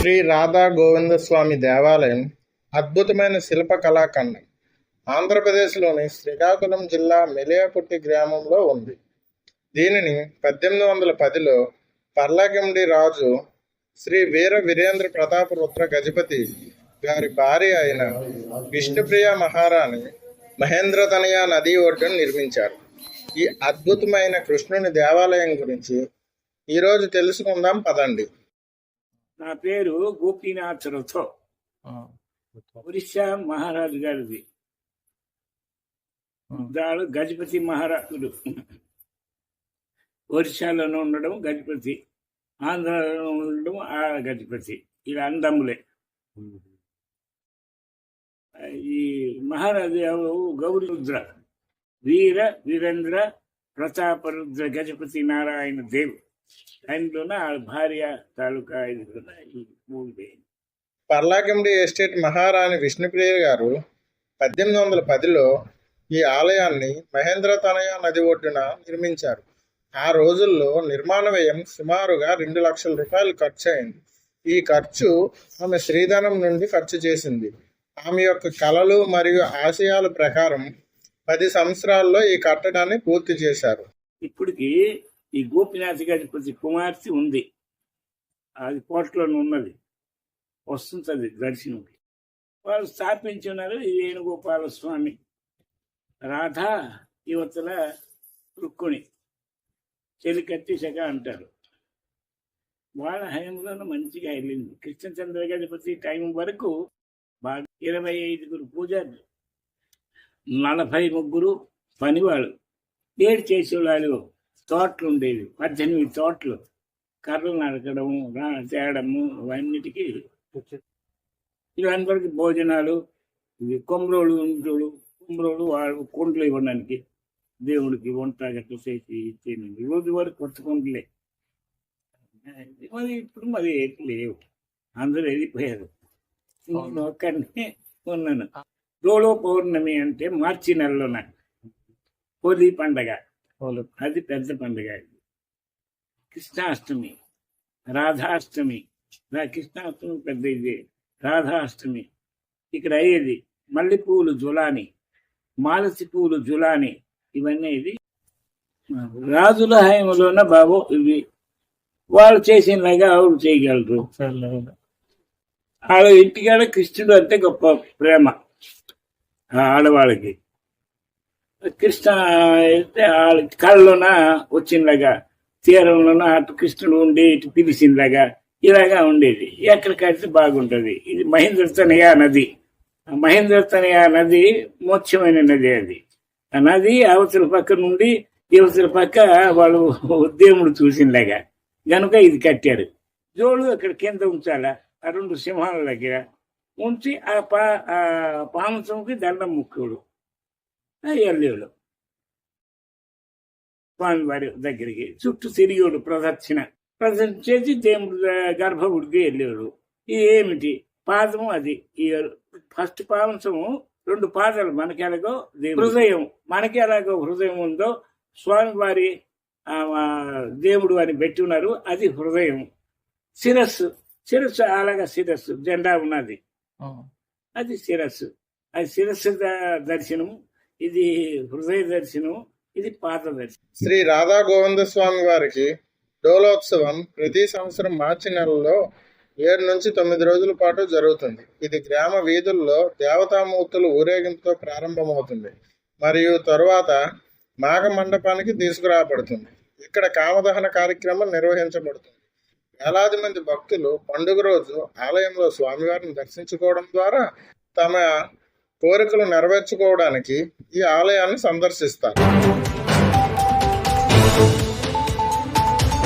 శ్రీ రాధా గోవింద స్వామి దేవాలయం అద్భుతమైన శిల్ప కళాఖండం. ఆంధ్రప్రదేశ్లోని శ్రీకాకుళం జిల్లా మెలియాపుట్టి గ్రామంలో ఉంది. దీనిని పద్దెనిమిది వందల పదిలో పర్లాకిండి రాజు శ్రీ వీర వీరేంద్ర ప్రతాప రుద్ర గజపతి గారి భార్య అయిన విష్ణుప్రియ మహారాణి మహేంద్రతనయ నదీ ఒడ్డును నిర్మించారు. ఈ అద్భుతమైన కృష్ణుని దేవాలయం గురించి ఈరోజు తెలుసుకుందాం పదండి. నా పేరు గోపీనాథ్ రథో ఒరిస్సా మహారాజు గారిది. దాడు గజపతి మహారాజుడు. ఒరిస్సాలోనే ఉండడం గజపతి. ఆంధ్రాలో ఉండడం ఆ గజపతి. ఇలా అందములే. ఈ మహారాజు ఎవరు? గౌరీరుద్ర. వీర వీరేంద్ర ప్రతాపరుద్ర గజపతి నారాయణ దేవ్. ఆ భార్య తాలూకా ఈ మూడు పర్లాకిండి ఎస్టేట్ మహారాణి విష్ణుప్రియ గారు పద్దెనిమిది వందల పదిలో ఈ ఆలయాన్ని మహేంద్ర తనయ నది ఒడ్డున నిర్మించారు. ఆ రోజుల్లో నిర్మాణ వ్యయం సుమారుగా రెండు లక్షల రూపాయలు ఖర్చు అయింది ఈ ఖర్చు ఆమె శ్రీధనం నుండి ఖర్చు చేసింది. ఆమె యొక్క కళలు మరియు ఆశయాల ప్రకారం పది సంవత్సరాల్లో ఈ కట్టడాన్ని పూర్తి చేశారు. ఇప్పటికి ఈ గోపినాథ్ గారి ప్రతి కుమార్తె ఉంది. అది కోటలోనే ఉన్నది. వస్తుంటది దర్శనంకి వాళ్ళు స్థాపించున్నారు ఈ వేణుగోపాల స్వామి రాధా యువతల రుక్కుని చెలికత్తి శక అంటారు. వాళ్ళ హయంలోనూ మంచిగా వెళ్ళింది. కృష్ణచంద్ర గారి ప్రతి టైం వరకు బాగా ఇరవై ఐదుగురు పూజారులు నలభై ముగ్గురు పనివాళ్ళు ఏడు చేసేవాళ్ళు. తోటలు ఉండేవి. పద్దెనిమిది తోటలు. కర్రలు నరకడము తేడము అవన్నిటికీ ఇవన్నీ భోజనాలు. ఇది కొమ్మరోళ్ళు ఇంటోళ్ళు కొమ్మరోళ్ళు వాళ్ళు కొండలు ఇవ్వడానికి దేవుడికి వంట గట్ల చేసి ఇచ్చేది ఈ రోజు వరకు కొత్త కొండలే. మరి ఇప్పుడు మరి లేవు. అందరూ వెళ్ళిపోయారు. నేను ఒక్కడిని ఉన్నాను. డోలో పౌర్ణమి అంటే మార్చి నెలలోన. హోలీ పండగ. అది పెద్ద పండుగ ఇది. కృష్ణాష్టమి రాధాష్టమి. నా కృష్ణాష్టమి పెద్ద ఇది. రాధాష్టమి. ఇక్కడ అయ్యేది మల్లెపూలు జులాని మాలసి పూలు జులాని. ఇవన్నీ ఇది. రాజుల హయంలోన బాబు ఇవి. వాళ్ళు చేసినలాగా ఆవిడ చేయగలరు? వాళ్ళ ఇంటికాడ కృష్ణుడు అంటే గొప్ప ప్రేమ. ఆ ఆడవాళ్ళకి. కృష్ణ అయితే వాళ్ళ కళ్ళలోన వచ్చినలాగా తీరంలోన అటు కృష్ణుడు ఉండి ఇటు పిలిచినలాగా ఇలాగా ఉండేది. ఎక్కడికైతే బాగుంటుంది. ఇది మహేంద్రతనయ నది. మహేంద్ర మహేంద్రతనయ నది మోక్షమైన నది అది. ఆ నది అవతల పక్క నుండి ఇవతల పక్క వాళ్ళు దేవుడు చూసినలాగా గనుక ఇది కట్టారు. జోడు అక్కడ కింద ఉంచాలా? ఆ రెండు సింహాల దగ్గర ఉంచి ఆ పా ఆ పాంసంకి దండం ముక్కుడు. వెళ్ళేవాడు స్వామి వారి దగ్గరికి చుట్టూ తిరిగేవాడు ప్రదక్షిణ ప్రదక్షిణ చేసి దేవుడు గర్భగుడికి వెళ్ళేవాడు ఇది ఏమిటి? పాదము అది. ఈ ఫస్ట్ పాంసము రెండు పాదాలు మనకి ఎలాగో హృదయం. మనకి ఎలాగో హృదయం ఉందో స్వామివారి దేవుడు అని పెట్టి ఉన్నారు. అది హృదయం. శిరస్సు. శిరస్సు అలాగా శిరస్సు. జెండా ఉన్నది. అది శిరస్సు. అది శిరస్సు ద- దర్శనము. ఇది హృదయ దర్శనం ఇది పాత దర్శనం. శ్రీ రాధా గోవింద స్వామి వారికి డోలోత్సవం ప్రతి సంవత్సరం మార్చి నెలలో ఏడు నుంచి తొమ్మిది రోజుల పాటు జరుగుతుంది. ఇది గ్రామ వీధుల్లో దేవతామూర్తులు ఊరేగింపుతో ప్రారంభమవుతుంది. మరియు తరువాత మాఘ మండపానికి తీసుకురాబడుతుంది. ఇక్కడ కామదహన కార్యక్రమం నిర్వహించబడుతుంది. వేలాది మంది భక్తులు పండుగ రోజు ఆలయంలో స్వామివారిని దర్శించుకోవడం ద్వారా తమ కోరికలు నెరవేర్చుకోవడానికి ఈ ఆలయాన్ని సందర్శిస్తారు.